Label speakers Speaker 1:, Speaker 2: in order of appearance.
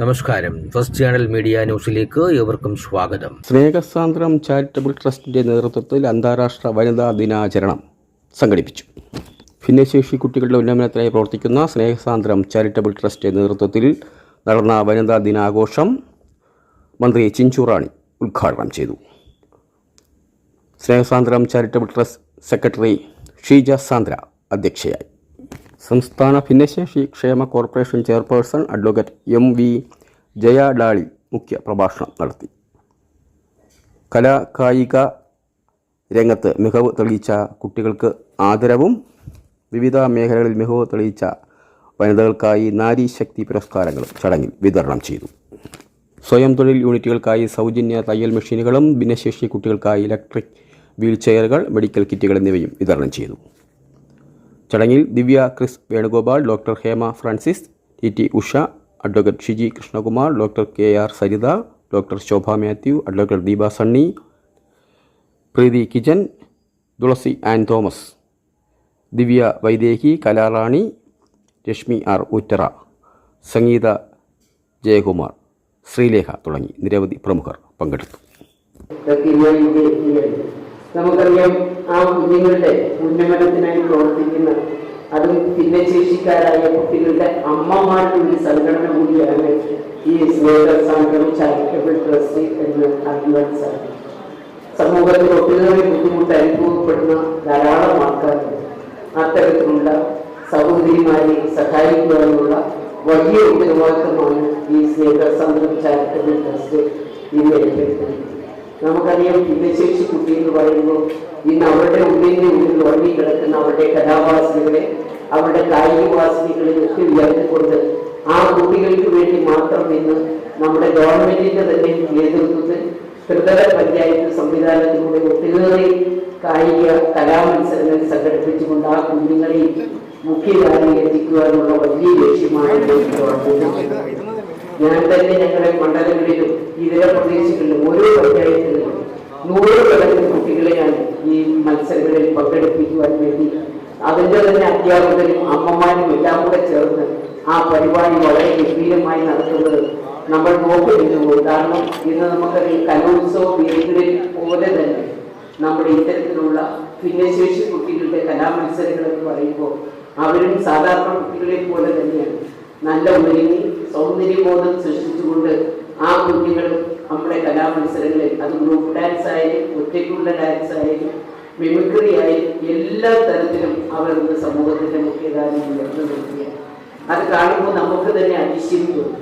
Speaker 1: നമസ്കാരം. First channel media ന്യൂസിലേക്ക് ഏവർക്കും സ്വാഗതം.
Speaker 2: സ്നേഹസാന്ദ്രം ചാരിറ്റബിൾ ട്രസ്റ്റിന്റെ നേതൃത്വത്തിൽ അന്താരാഷ്ട്ര വനിതാ ദിനാചരണം സംഘടിപ്പിച്ചു. ഭിന്നശേഷി കുട്ടികളുടെ ഉന്നമനത്തിനായി പ്രവർത്തിക്കുന്ന സ്നേഹസാന്ദ്രം ചാരിറ്റബിൾ ട്രസ്റ്റിന്റെ നേതൃത്വത്തിൽ നടന്ന വനിതാ ദിനാഘോഷം മന്ത്രി ചിഞ്ചുറാണി ഉദ്ഘാടനം ചെയ്തു. Snehasandram charitable trust secretary Sheeja Sandra അധ്യക്ഷയായി. സംസ്ഥാന ഭിന്നശേഷി ക്ഷേമ corporation chairperson advocate M V Jaya Dally മുഖ്യ പ്രഭാഷണം നടത്തി. കലാ കായിക രംഗത്ത് മികവ് തെളിയിച്ച കുട്ടികൾക്ക് ആദരവും വിവിധ മേഖലകളിൽ മികവ് തെളിയിച്ച വനിതകൾക്കായി നാരി ശക്തി പുരസ്കാരങ്ങളും ചടങ്ങിൽ വിതരണം ചെയ്തു. സ്വയം തൊഴിൽ യൂണിറ്റുകൾക്കായി സൗജന്യ തയ്യൽ മെഷീനുകളും ഭിന്നശേഷി കുട്ടികൾക്കായി ഇലക്ട്രിക് വീൽ ചെയറുകൾ മെഡിക്കൽ കിറ്റുകൾ എന്നിവയും വിതരണം ചെയ്തു. ചടങ്ങിൽ Divya Chris Venugopal doctor Hema Francis T T Usha advocate Shiji Krishnakumar doctor K R Saritha doctor Shobha Mathew advocate Deepa Sunny Preethi Kijan Thulasi and Thomas Divya Vaidehi Kalarani Reshmi R ഉറ്ററ Sangeetha Jayakumar Sreelekha തുടങ്ങി നിരവധി പ്രമുഖർ പങ്കെടുത്തു.
Speaker 3: നമുക്കറിയാം ആ കുഞ്ഞുങ്ങളുടെ ഉന്നമനത്തിനായി പ്രവർത്തിക്കുന്ന അതും ഭിന്നശേഷിക്കാരായ കുട്ടികളുടെ അമ്മമാരുടെ ഒരു സംഘടന കൂടിയാണ് ഈ സ്നേഹ സംഘം ചാരിറ്റബിൾ ട്രസ്റ്റ് എന്ന് അറിയുവാൻ സാധിക്കും. സമൂഹത്തിൽ ഒട്ടേറെ ബുദ്ധിമുട്ട് അനുഭവപ്പെടുന്ന ധാരാളം ആൾക്കാരുണ്ട് അത്തരത്തിലുള്ള സഹോദരിമാരെ സഹായിക്കുവാനുള്ള വലിയ ഉത്തരവാദിത്തമാണ് ഈ സ്നേഹ സംഘം ചാരിറ്റബിൾ ട്രസ്റ്റ് ഇന്ന് ഏറ്റെടുത്തിരിക്കുന്നത്. നമുക്കറിയാം ഭിന്നശേഷി കുട്ടി എന്ന് പറയുമ്പോൾ ഇന്ന് അവരുടെ ഉള്ളിന്റെ ഉള്ളിൽ ഉറങ്ങിക്കിടക്കുന്ന അവരുടെ കഥാവാസികളെ അവരുടെ കായിക വാസനകളെ ഒക്കെ ഉയർത്തിക്കൊണ്ട് ആ കുട്ടികൾക്ക് വേണ്ടി മാത്രം ഇന്ന് നമ്മുടെ ഗവൺമെന്റിന്റെ തന്നെ നേതൃത്വത്തിൽ ത്രിതല പഞ്ചായത്ത് സംവിധാനത്തിലൂടെ ഒത്തിരി കായിക കലാമത്സരങ്ങൾ സംഘടിപ്പിച്ചുകൊണ്ട് ആ കുഞ്ഞുങ്ങളെ മുഖ്യധാരയിൽ എത്തിക്കുവാനുള്ള വലിയ ലക്ഷ്യമാണ് ഞാൻ തന്നെ ഞങ്ങളുടെ മണ്ഡലങ്ങളിലും ഇതര പ്രദേശങ്ങളിലും ഓരോ പഞ്ചായത്തുകളിലും നൂറുകണക്കിന് കുട്ടികളെയാണ് ഈ മത്സരങ്ങളിൽ പങ്കെടുപ്പിക്കുവാൻ വേണ്ടി അതിന്റെ തന്നെ അധ്യാപകരും അമ്മമാരും എല്ലാം കൂടെ ചേർന്ന് ആ പരിപാടി വളരെ ഗംഭീരമായി നടത്തുന്നത് നമ്മൾ നോക്കുന്നു കാരണം ഇന്ന് നമുക്കറിയാം കലോത്സവ വേദികളിൽ പോലെ തന്നെ നമ്മുടെ ഇത്തരത്തിലുള്ള ഭിന്നശേഷി കുട്ടികളുടെ കലാമത്സരങ്ങൾ എന്ന് പറയുമ്പോൾ അവരും സാധാരണ കുട്ടികളെ പോലെ തന്നെയാണ്. നല്ല ഒരുങ്ങി സൗന്ദര്യബോധം സൃഷ്ടിച്ചുകൊണ്ട് ആ കുട്ടികൾ നമ്മുടെ കലാമത്സരങ്ങളിൽ അത് ഗ്രൂപ്പ് ഡാൻസ് ആയാലും ഒറ്റയ്ക്കുള്ള ഡാൻസ് ആയാലും മിമിക്രി ആയാലും എല്ലാ തരത്തിലും അവർ സമൂഹത്തിന്റെ മുഖ്യധാരം ഉയർന്നു നിൽക്കുകയാണ്. അത് കാണുമ്പോൾ നമുക്ക് തന്നെ അതിശയം തോന്നും.